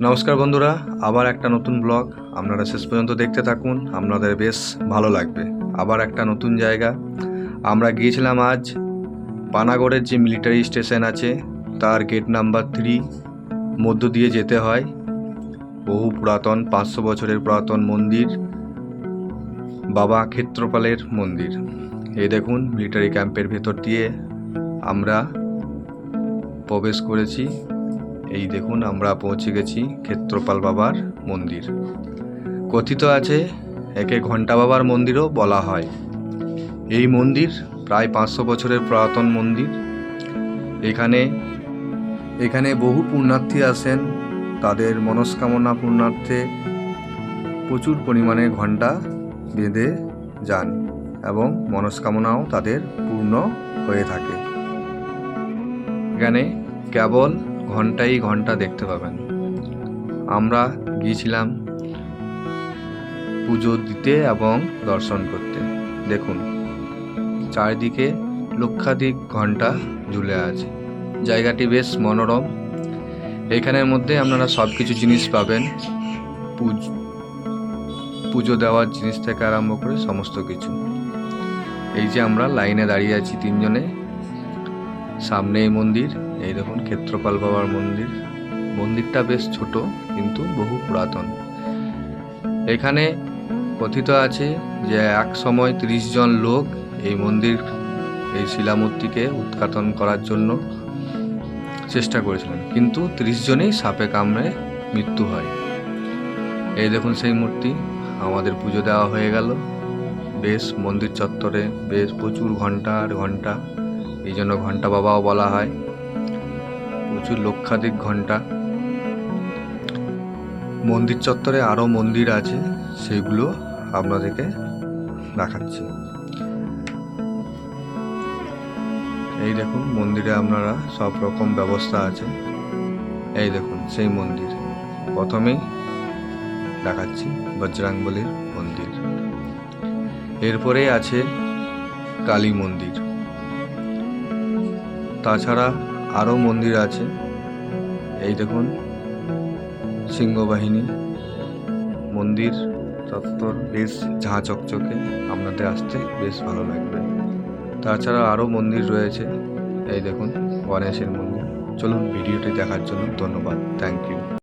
নমস্কার বন্ধুরা, আবার একটা নতুন ব্লগ। আপনারা শেষ পর্যন্ত দেখতে থাকুন, আপনাদের বেশ ভালো লাগবে। আবার একটা নতুন জায়গা। আমরা গিয়েছিলাম আজ পানাগড়ের যে মিলিটারি স্টেশন আছে, তার গেট নাম্বার থ্রি মধ্য দিয়ে যেতে হয়। বহু পুরাতন, পাঁচশো বছরের পুরাতন মন্দির, বাবা ক্ষেত্রপালের মন্দির। এই দেখুন, মিলিটারি ক্যাম্পের ভেতর দিয়ে আমরা প্রবেশ করেছি। এই দেখুন আমরা পৌঁছে গেছি ক্ষেত্রপাল বাবার মন্দির। কথিত আছে, একে ঘণ্টা বাবার মন্দিরও বলা হয়। এই মন্দির প্রায় পাঁচশো বছরের পুরাতন মন্দির। এখানে এখানে বহু পুণ্যার্থী আসেন। তাদের মনস্কামনা পূর্ণার্থে প্রচুর পরিমাণে ঘণ্টা বেঁধে যান এবং মনস্কামনাও তাদের পূর্ণ হয়ে থাকে। এখানে কেবল ঘন্টাই ঘণ্টা দেখতে পাবেন। আমরা গিয়েছিলাম পুজো দিতে এবং দর্শন করতে। দেখুন, চারিদিকে লক্ষাধিক ঘণ্টা ঝুলে আছে। জায়গাটি বেশ মনোরম। এখানের মধ্যে আপনারা সব কিছু জিনিস পাবেন। পুজ- দেওয়ার জিনিস থেকে আরম্ভ করে সমস্ত কিছু। এই যে আমরা লাইনে দাঁড়িয়ে আছি তিনজনে। সামনে এই মন্দির। এই দেখুন ক্ষেত্রপাল বাবার মন্দির। মন্দিরটা বেশ ছোট, কিন্তু বহু পুরাতন। এখানে কথিত আছে যে এক সময় ত্রিশ জন লোক এই মন্দির, এই শিলামূর্তিকে উৎঘাটন করার জন্য চেষ্টা করেছিলেন। কিন্তু ত্রিশ জনেই সাপে কামড়ে মৃত্যু হয়। এই দেখুন সেই মূর্তি, আমাদের পুজো দেওয়া হয়ে গেল। বেশ মন্দির চত্বরে বেশ প্রচুর ঘণ্টা আর ঘণ্টা, এই জন্য ঘণ্টা বাবাও বলা হয়। প্রচুর লক্ষাধিক ঘণ্টা মন্দির চত্বরে আরও মন্দির আছে, সেগুলো আপনাদেরকে দেখাচ্ছি। এই দেখুন, মন্দিরে আপনারা সব রকম ব্যবস্থা আছে। এই দেখুন, সেই মন্দির। প্রথমেই দেখাচ্ছি বজরাংবলির মন্দির। এরপরে আছে কালী মন্দির। তাছাড়া আরও মন্দির আছে। এই দেখুন, সিংহবাহিনী, মন্দির, চত্বর, বেশ ঝাঁ চকচকে। আপনাদের আসতে বেশ ভালো লাগবে। তাছাড়া আরও মন্দির রয়েছে। এই দেখুন, গণেশের মন্দির। চলুন, ভিডিওটি দেখার জন্য ধন্যবাদ। Thank you